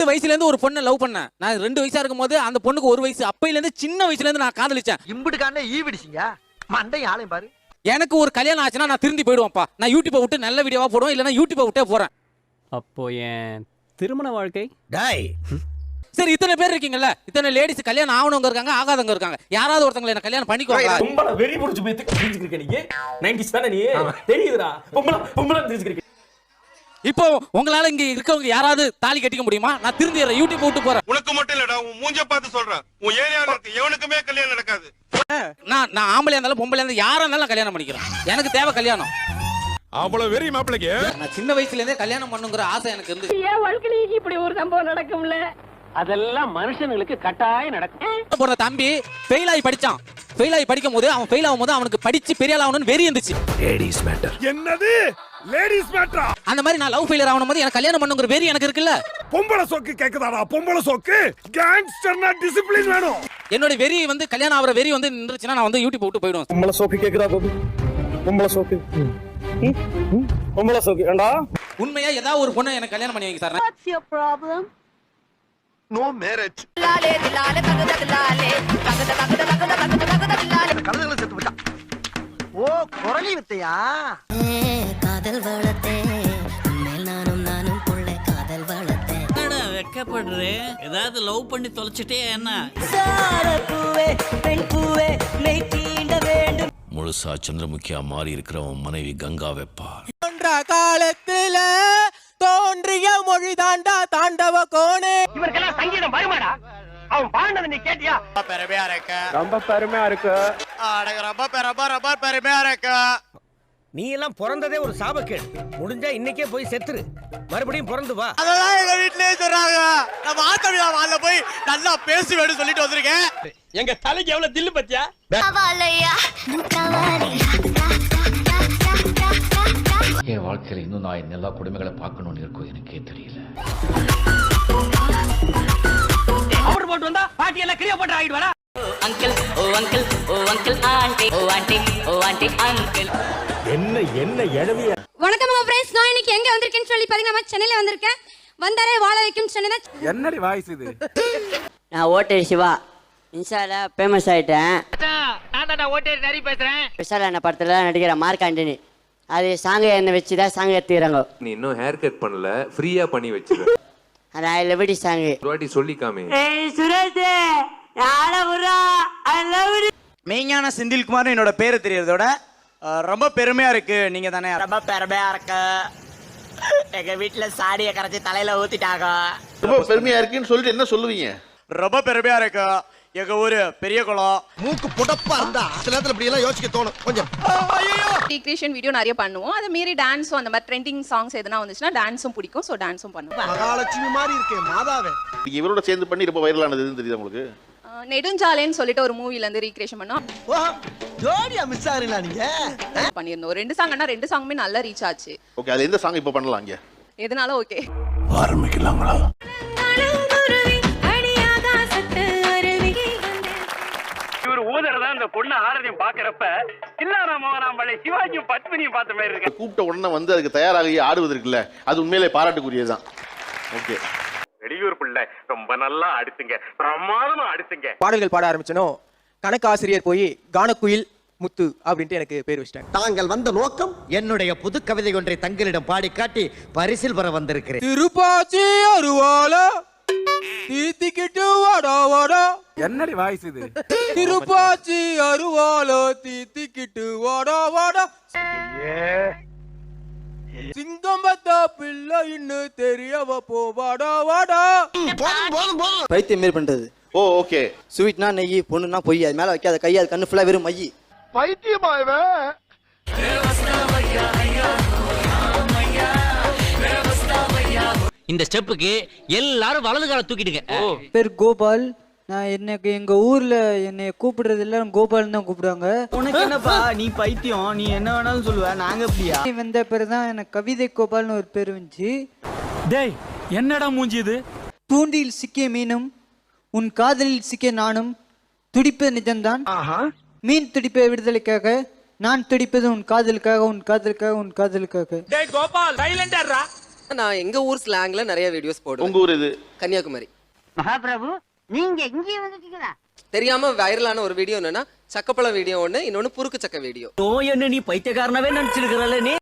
ரெண்டு வயசுல இருந்து ஒரு பொண்ணை லவ் பண்ணேன். நான் ரெண்டு வயசா இருக்கும்போது அந்த பொண்ணுக்கு ஒரு வயசு. அப்பையில இருந்து சின்ன வயசுல இருந்து நான் காதலிச்சேன். இம்புட்டுக்கான ஈ விடிச்சிங்க. மண்டையும் ஆளையும் பாரு. எனக்கு ஒரு கல்யாணம் ஆச்சுன்னா நான் திருந்தி போயிடுவேன்ப்பா. நான் யூடியூப்பை விட்டு நல்ல வீடியோவா போடுவேன் இல்லைன்னா யூடியூப்பை விட்டே போறேன். அப்போ என் திருமண வாழ்க்கை? டாய். சரி இத்தனை பேர் இருக்கீங்கல்ல? இத்தனை லேடிஸ் கல்யாணம் ஆகணவங்க இருக்காங்க ஆகாதவங்க இருக்காங்க. யாராவது ஒருத்தவங்களை என்ன கல்யாணம் பண்ணிக்குவாங்க பொம்பளை வெறி புடிச்சு போய் தெரிஞ்சுக்கிருக்க நீங்க நைன்டிஸ் தானே நீ? தெரியுதுடா. பொம்பளை பொம்பளை தெரிஞ்சுக்கிருக்க இப்போ உங்களால இங்க இருக்கவங்க யாராவது தாலி கட்டிக்க முடியுமா? நான் திருந்திடுறேன் யூடியூப் விட்டு போறேன். உனக்கு மட்டும் இல்லடா உன் மூஞ்ச பார்த்து சொல்றேன். உன் ஏரியால இருக்கு எவனுக்குமே கல்யாணம் நடக்காது. நான் நான் ஆம்பளையா இருந்தாலும் பொம்பளையா இருந்தாலும் யாரா இருந்தாலும் கல்யாணம் பண்ணிக்கிறேன். எனக்கு தேவை கல்யாணம். அவ்வளவு வெறி மாப்பிளைக்கு? நான் சின்ன வயசுல இருந்தே கல்யாணம் பண்ணுங்கிற ஆசை எனக்கு இருந்து. என் வாழ்க்கையில இப்படி ஒரு சம்பவம் நடக்கும்ல? அதெல்லாம் மனுஷங்களுக்கு கட்டாயம் நடக்கும். போற தம்பி ஃபெயில் ஆகி படிச்சான். ஃபெயில் ஆகி படிக்கும் போது அவன் ஃபெயில் ஆகும் போது அவனுக்கு படிச்சு பெரிய ஆள் ஆகணும்னு வெறி இருந்துச்சு. என்னது? லேடிஸ் மேட்ரா அந்த மாதிரி நான் லவ் ஃபெயிலியர் ஆகணும் போது எனக்கு கல்யாணம் பண்ணுங்கிற வெறி எனக்கு இருக்குல்ல? பொம்பளை சோக்கு கேக்குதாடா? பொம்பளை சோக்கு? கேங்ஸ்டர்னா டிசிப்ளின் வேணும். என்னோட வெறி வந்து கல்யாணம் ஆகிற வெறி வந்து நின்றுச்சுன்னா நான் வந்து யூடியூப் விட்டு போயிடுவேன். பொம்பளை சோக்கு கேக்குதா கோபி? பொம்பளை சோக்கு. பொம்பளை சோக்கு. ஏண்டா? உண்மையா ஏதாவது ஒரு பொண்ணை எனக்கு கல்யாணம் பண்ணி வைங்க sir. What's your problem? No marriage கழுதுகளை செத்து போச்சான் ஓ குரலி வித்தையா? காதல் வளர்த்தேன் மேல் நானும் நானும் புள்ள காதல் வளர்த்தேன் வெக்கப்படுறேன் ஏதாவது லவ் பண்ணி தொலைச்சிட்டே என்ன? முழுசா சந்திரமுகியா மாறி இருக்கிறவன் மனைவி கங்கா வெப்பா காலத்துல தோன்றிய மொழி தாண்டா தாண்டவ கோணே. இவருக்கெல்லாம் சங்கீதம் வருமாடா? அவன் பாண்டதை நீ கேட்டியா? பெருமையா இருக்க. ரொம்ப பெருமையா இருக்கு. ரொம்ப ரொம்ப ரொம்ப பெருமையா இருக்க. நீ எல்லாம் பிறந்ததே ஒரு சாபக்கேடு. முடிஞ்சா இன்னைக்கே போய் செத்துரு. மறுபடியும் பிறந்து வா. அதெல்லாம் எங்க வீட்லயே சொல்றாங்க. நம்ம ஆத்தமிழா வாழ போய் நல்லா பேசுவேன்னு சொல்லிட்டு வந்திருக்கேன். எங்க தலைக்கு எவ்வளவு தில்லு பத்தியா? என் வாழ்க்கையில இன்னும் நான் எல்லா குடும்பங்களை பார்க்கணும்னு இருக்கும் எனக்கே தெரியல. அவர் போட்டு வந்தா பாட்டி எல்லாம் கிரியா போட்டு ஆகிடுவாரா அங்கிள். ஓ அங்கிள். ஓ அங்கிள். ஆண்டி. ஓ ஆண்டி. ஓ ஆண்டி. அங்கிள். என்ன என்ன எழவிய வணக்கம் ஃப்ரெண்ட்ஸ் நான் இன்னைக்கு எங்க வந்திருக்கேன்னு சொல்லி பாத்தீங்கன்னா நம்ம சென்னையில வந்திருக்கேன். வந்தாரே வாழ வைக்கும் சென்னை தான் என்னடி வாய்ஸ் இது? நான் ஓட்டர் சிவா. இன்ஸ்டால ஃபேமஸ் ஆயிட்டேன். நான் தான் ஓட்டேரி நிறைய பேசுறேன். விஷால் அண்ணா படத்துல நடிக்கிற மார்க் ஆண்டனி. அது சாங் என்ன வச்சு தான் சாங் எடுத்துக்கிறாங்க நீ இன்னும் ஹேர் கட் பண்ணல ஃப்ரீயா பண்ணி வச்சிரு. அது ஐ லவ் டி சாங் ஒரு வாட்டி சொல்லிக்காமே. சுரேஷ் ஐ லவ் மெய்ஞான செந்தில்குமார் என்னோட பேரு தெரியறதோட ரொம்ப பெருமையா இருக்கு. நீங்க தானே ரொம்ப பெருமையா இருக்கு. எங்க வீட்டுல சாடியை கரைச்சி தலையில ஊத்திட்டாங்க. ரொம்ப பெருமையா இருக்குன்னு சொல்லிட்டு என்ன சொல்லுவீங்க? ரொம்ப பெருமையா இருக்கு. எங்க ஊரு பெரிய குளம். மூக்கு புடப்பா இருந்தா சில நேரத்துல இப்படி எல்லாம் யோசிக்க தோணும். கொஞ்சம். ரீக்ரியேஷன் வீடியோ நிறைய பண்ணுவோம். அது மீறி டான்ஸும் அந்த மாதிரி ட்ரெண்டிங் சாங்ஸ் எதுனா வந்துச்சுன்னா டான்ஸும் பிடிக்கும். ஸோ டான்ஸும் பண்ணுவோம். மகாலட்சுமி மாதிரி இருக்கே மாதாவே. இவரோட சேர்ந்து பண்ணி ரொம்ப வைரலானது எதுன்னு தெரியுது உங்களுக்கு? நெடுஞ்சாலைன்னு சொல்லிட்டு ஒரு மூவில இருந்து ரீக்ரியேஷன் பண்ணோம். ஓ ஜோடியா மிஸ் ஆகுறீங்களா நீங்க பண்ணியிருந்தோம். ரெண்டு சாங்னா ரெண்டு சாங்குமே நல்லா ரீச் ஆச்சு. ஓகே அது எந்த சாங் இப்போ பண்ணலாம் இங்க? எதனால ஓகே ஆரம்பிக்கலாங்களா? இவர் ஊதறதா அந்த பொண்ணு ஆரதியும் பாக்குறப்ப இல்லாத மோகனாம்பள்ளி சிவாஜியும் பத்மினியும் பார்த்த மாதிரி இருக்கு. கூப்பிட்ட உடனே வந்து அதுக்கு தயாராகி ஆடுவது இருக்குல்ல அது உண்மையிலே பாராட்டுக்குரியதுதான். ஓகே வெளியூர் பிள்ளை ரொம்ப நல்லா அடிச்சுங்க பிரமாதமா அடிச்சுங்க பாடல்கள் பாட ஆரம்பிச்சனோ? கணக்கு ஆசிரியர் போய் கானக்குயில் முத்து அப்படின்ட்டு எனக்கு பேர் வச்சிட்டாங்க. தாங்கள் வந்த நோக்கம் என்னுடைய புது கவிதை ஒன்றை தங்களிடம் பாடி காட்டி பரிசில் பெற வந்திருக்கிறேன். திருப்பாச்சி அருவாலா தீத்திக்கிட்டு வாடா வாடா. என்னடி வாய்ஸ் இது? திருப்பாச்சி அருவாலோ தீத்திக்கிட்டு வாடா வாடா. சிங்கம் பத்தா பிள்ளை இன்னும் தெரியவ போ வாடா வாடா. பைத்தியம் மாரி பண்றது ஓ ஓகே. ஸ்வீட்னா நெய் பொண்ணுனா பொய். அது மேல வைக்காத கை அது கண்ணு ஃபுல்லா வெறும் மையி பைத்தியமா இவன்? இந்த ஸ்டெப்புக்கு எல்லாரும் வலது கால தூக்கிடுங்க. பேர் கோபால். நான் எனக்கு எங்க ஊர்ல என்னை கூப்பிடுறது எல்லாரும் கோபால் தான் கூப்பிடுவாங்க. உனக்கு என்னப்பா? நீ பைத்தியம். நீ என்ன வேணாலும் சொல்லுவ. நாங்க அப்படியா வந்த பிறகு தான் எனக்கு கவிதை கோபால்னு ஒரு பேர் வந்துச்சு. டேய் என்னடா மூஞ்சி இது? தூண்டில் சிக்கிய மீனும் உன் காதலில் சிக்கிய நானும் துடிப்பது நிஜம்தான். மீன் துடிப்ப விடுதலைக்காக நான் துடிப்பது உன் காதலுக்காக உன் காதலுக்காக உன் காதலுக்காக. டேய் கோபால் சைலண்டர்ரா நான் எங்க ஊர் ஸ்லாங்ல நிறைய வீடியோஸ் போடுவேன். உங்க ஊர் இது கன்னியாகுமரி. மகாபிரபு நீங்க இங்கே வந்துட்டீங்களா? தெரியாம வைரலான ஒரு வீடியோ என்னன்னா சக்கப்பழம் வீடியோ ஒண்ணு இன்னொன்னு புருக்கு சக்க வீடியோ ஓ என்ன நீ பைத்தியக்காரனவே நினைச்சிருக்கிறல்ல நீ?